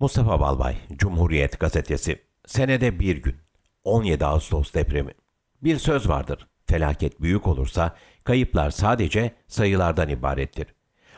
Mustafa Balbay, Cumhuriyet Gazetesi. Senede bir gün. 17 Ağustos depremi. Bir söz vardır. Felaket büyük olursa kayıplar sadece sayılardan ibarettir.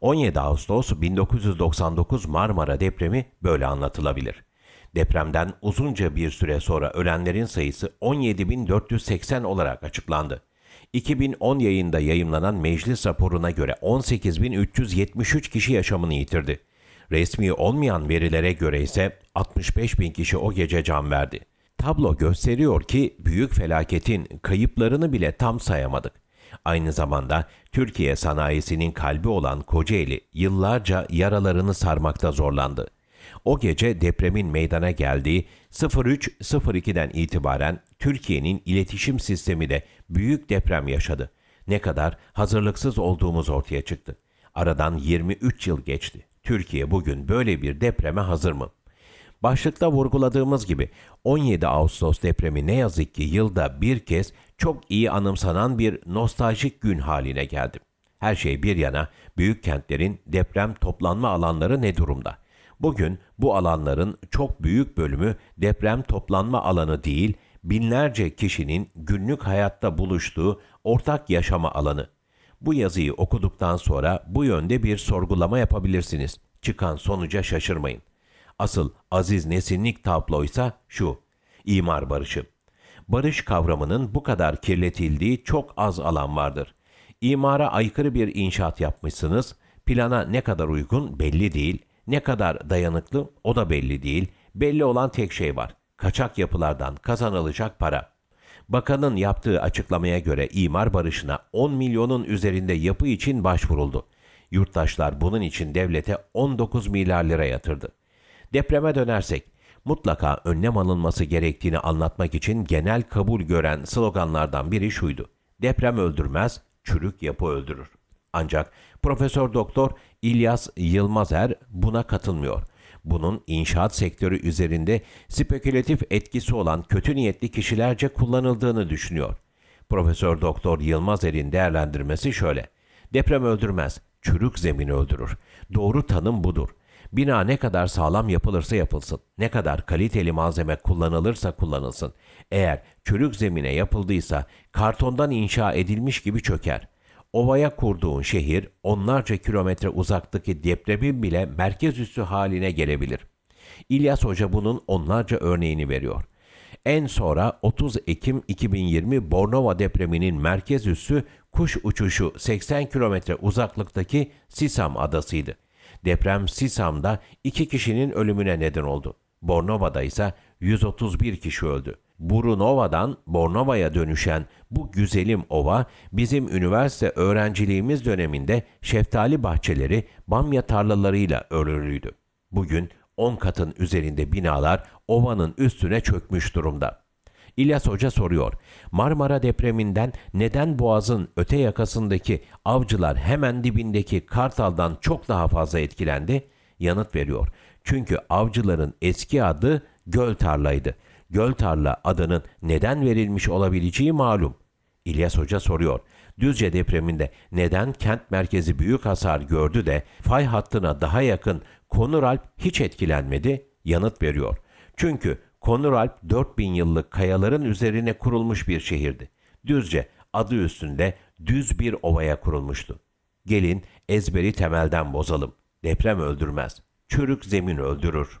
17 Ağustos 1999 Marmara depremi böyle anlatılabilir. Depremden uzunca bir süre sonra ölenlerin sayısı 17.480 olarak açıklandı. 2010 yayında yayımlanan meclis raporuna göre 18.373 kişi yaşamını yitirdi. Resmi olmayan verilere göre ise 65 bin kişi o gece can verdi. Tablo gösteriyor ki büyük felaketin kayıplarını bile tam sayamadık. Aynı zamanda Türkiye sanayisinin kalbi olan Kocaeli yıllarca yaralarını sarmakta zorlandı. O gece depremin meydana geldiği 03.02'den itibaren Türkiye'nin iletişim sistemi de büyük deprem yaşadı. Ne kadar hazırlıksız olduğumuz ortaya çıktı. Aradan 23 yıl geçti. Türkiye bugün böyle bir depreme hazır mı? Başlıkta vurguladığımız gibi 17 Ağustos depremi ne yazık ki yılda bir kez çok iyi anımsanan bir nostaljik gün haline geldi. Her şey bir yana büyük kentlerin deprem toplanma alanları ne durumda? Bugün bu alanların çok büyük bölümü deprem toplanma alanı değil, binlerce kişinin günlük hayatta buluştuğu ortak yaşama alanı. Bu yazıyı okuduktan sonra bu yönde bir sorgulama yapabilirsiniz. Çıkan sonuca şaşırmayın. Asıl Aziz Nesinlik tabloysa şu. İmar barışı. Barış kavramının bu kadar kirletildiği çok az alan vardır. İmara aykırı bir inşaat yapmışsınız. Plana ne kadar uygun belli değil. Ne kadar dayanıklı o da belli değil. Belli olan tek şey var. Kaçak yapılardan kazanılacak para. Bakanın yaptığı açıklamaya göre imar barışına 10 milyonun üzerinde yapı için başvuruldu. Yurttaşlar bunun için devlete 19 milyar lira yatırdı. Depreme dönersek, mutlaka önlem alınması gerektiğini anlatmak için genel kabul gören sloganlardan biri şuydu. Deprem öldürmez, çürük yapı öldürür. Ancak Profesör Doktor İlyas Yılmazer buna katılmıyor. Bunun inşaat sektörü üzerinde spekülatif etkisi olan kötü niyetli kişilerce kullanıldığını düşünüyor. Profesör Doktor Yılmazer'in değerlendirmesi şöyle. Deprem öldürmez, çürük zemin öldürür. Doğru tanım budur. Bina ne kadar sağlam yapılırsa yapılsın, ne kadar kaliteli malzeme kullanılırsa kullanılsın. Eğer çürük zemine yapıldıysa kartondan inşa edilmiş gibi çöker. Ovaya kurduğun şehir onlarca kilometre uzaktaki depremin bile merkez üssü haline gelebilir. İlyas Hoca bunun onlarca örneğini veriyor. En sonra 30 Ekim 2020 Bornova depreminin merkez üssü kuş uçuşu 80 kilometre uzaklıktaki Sisam adasıydı. Deprem Sisam'da iki kişinin ölümüne neden oldu. Bornova'da ise 131 kişi öldü. Brunova'dan Bornova'ya dönüşen bu güzelim ova bizim üniversite öğrenciliğimiz döneminde şeftali bahçeleri, bamya tarlalarıyla örülüydü. Bugün 10 katın üzerinde binalar ovanın üstüne çökmüş durumda. İlyas Hoca soruyor. Marmara depreminden neden Boğaz'ın öte yakasındaki avcılar hemen dibindeki Kartal'dan çok daha fazla etkilendi? Yanıt veriyor. Çünkü avcıların eski adı Göl Tarla'ydı. Göl Tarla adının neden verilmiş olabileceği malum. İlyas Hoca soruyor. Düzce depreminde neden kent merkezi büyük hasar gördü de fay hattına daha yakın Konuralp hiç etkilenmedi? Yanıt veriyor. Çünkü Konuralp 4000 yıllık kayaların üzerine kurulmuş bir şehirdi. Düzce adı üstünde düz bir ovaya kurulmuştu. Gelin ezberi temelden bozalım. Deprem öldürmez. Çürük zemin öldürür.